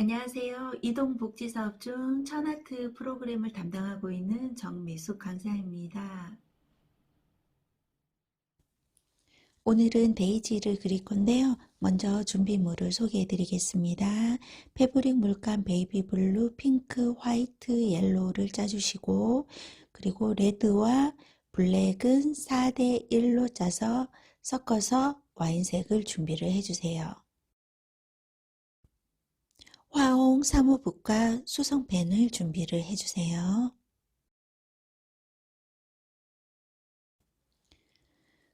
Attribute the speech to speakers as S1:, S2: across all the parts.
S1: 안녕하세요. 이동복지사업 중 천아트 프로그램을 담당하고 있는 정미숙 강사입니다. 오늘은 데이지를 그릴 건데요. 먼저 준비물을 소개해 드리겠습니다. 패브릭 물감 베이비 블루, 핑크, 화이트, 옐로우를 짜주시고 그리고 레드와 블랙은 4대 1로 짜서 섞어서 와인색을 준비를 해주세요. 화홍 사무붓과 수성펜을 준비를 해주세요.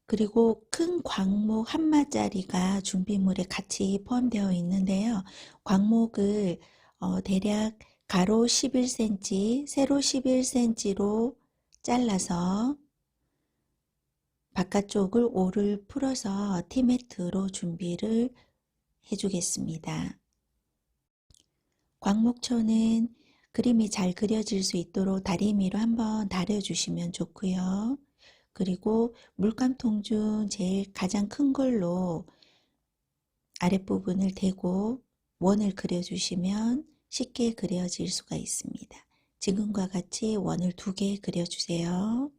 S1: 그리고 큰 광목 한 마짜리가 준비물에 같이 포함되어 있는데요. 광목을 어, 대략 가로 11cm, 세로 11cm로 잘라서 바깥쪽을 오를 풀어서 티매트로 준비를 해주겠습니다. 광목초는 그림이 잘 그려질 수 있도록 다리미로 한번 다려주시면 좋고요. 그리고 물감통 중 제일 가장 큰 걸로 아랫부분을 대고 원을 그려주시면 쉽게 그려질 수가 있습니다. 지금과 같이 원을 두 개 그려주세요.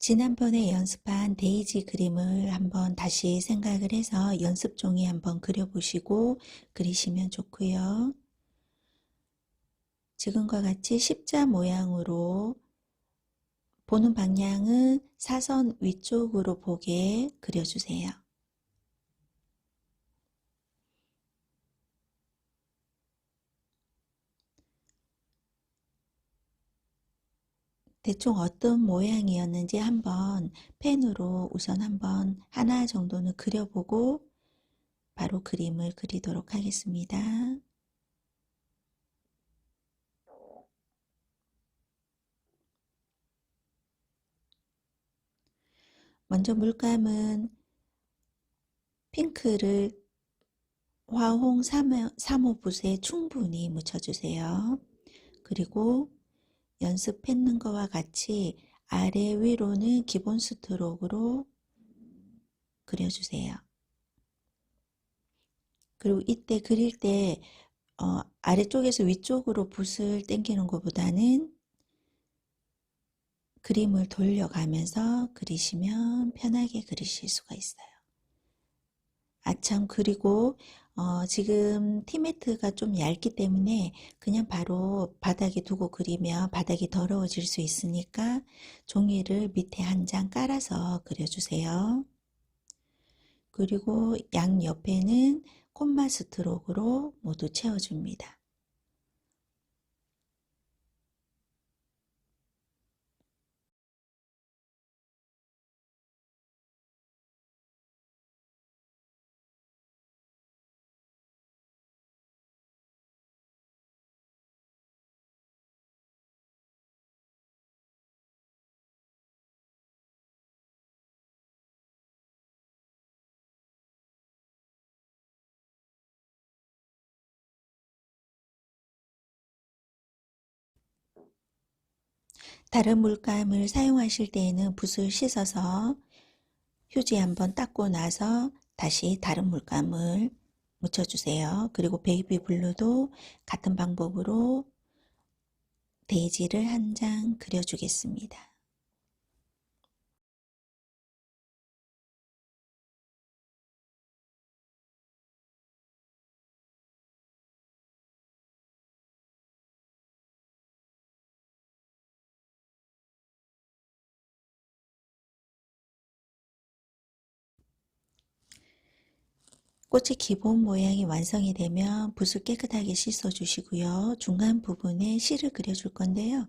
S1: 지난번에 연습한 데이지 그림을 한번 다시 생각을 해서 연습 종이 한번 그려보시고 그리시면 좋고요. 지금과 같이 십자 모양으로 보는 방향은 사선 위쪽으로 보게 그려주세요. 대충 어떤 모양이었는지 한번 펜으로 우선 한번 하나 정도는 그려보고 바로 그림을 그리도록 하겠습니다. 먼저 물감은 핑크를 화홍 3호붓에 충분히 묻혀주세요. 그리고 연습했는 것과 같이 아래 위로는 기본 스트로크로 그려주세요. 그리고 이때 그릴 때 어, 아래쪽에서 위쪽으로 붓을 당기는 것보다는 그림을 돌려가면서 그리시면 편하게 그리실 수가 있어요. 아참 그리고 어, 지금 티매트가 좀 얇기 때문에 그냥 바로 바닥에 두고 그리면 바닥이 더러워질 수 있으니까 종이를 밑에 한 장 깔아서 그려주세요. 그리고 양 옆에는 콤마 스트로크로 모두 채워줍니다. 다른 물감을 사용하실 때에는 붓을 씻어서 휴지 한번 닦고 나서 다시 다른 물감을 묻혀주세요. 그리고 베이비 블루도 같은 방법으로 데이지를 한 장 그려주겠습니다. 꽃의 기본 모양이 완성이 되면 붓을 깨끗하게 씻어 주시고요. 중간 부분에 실을 그려줄 건데요.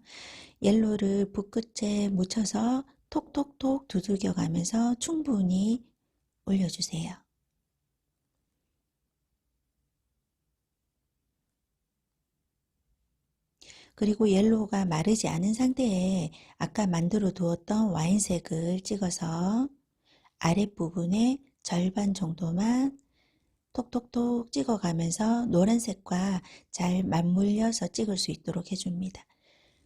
S1: 옐로를 붓 끝에 묻혀서 톡톡톡 두들겨 가면서 충분히 올려주세요. 그리고 옐로우가 마르지 않은 상태에 아까 만들어 두었던 와인색을 찍어서 아랫부분에 절반 정도만 톡톡톡 찍어가면서 노란색과 잘 맞물려서 찍을 수 있도록 해줍니다.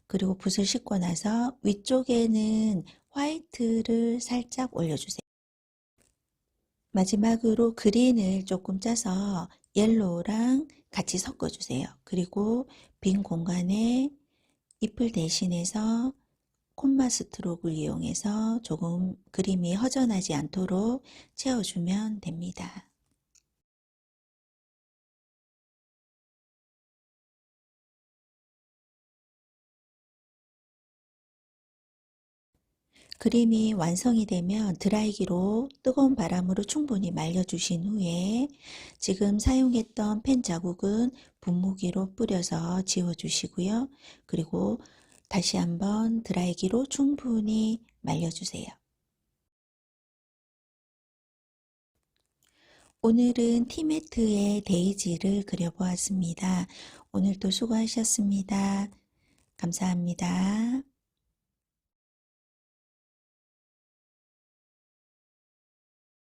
S1: 그리고 붓을 씻고 나서 위쪽에는 화이트를 살짝 올려주세요. 마지막으로 그린을 조금 짜서 옐로우랑 같이 섞어주세요. 그리고 빈 공간에 잎을 대신해서 콤마 스트로크를 이용해서 조금 그림이 허전하지 않도록 채워주면 됩니다. 그림이 완성이 되면 드라이기로 뜨거운 바람으로 충분히 말려주신 후에 지금 사용했던 펜 자국은 분무기로 뿌려서 지워주시고요. 그리고 다시 한번 드라이기로 충분히 말려주세요. 오늘은 티매트의 데이지를 그려보았습니다. 오늘도 수고하셨습니다. 감사합니다.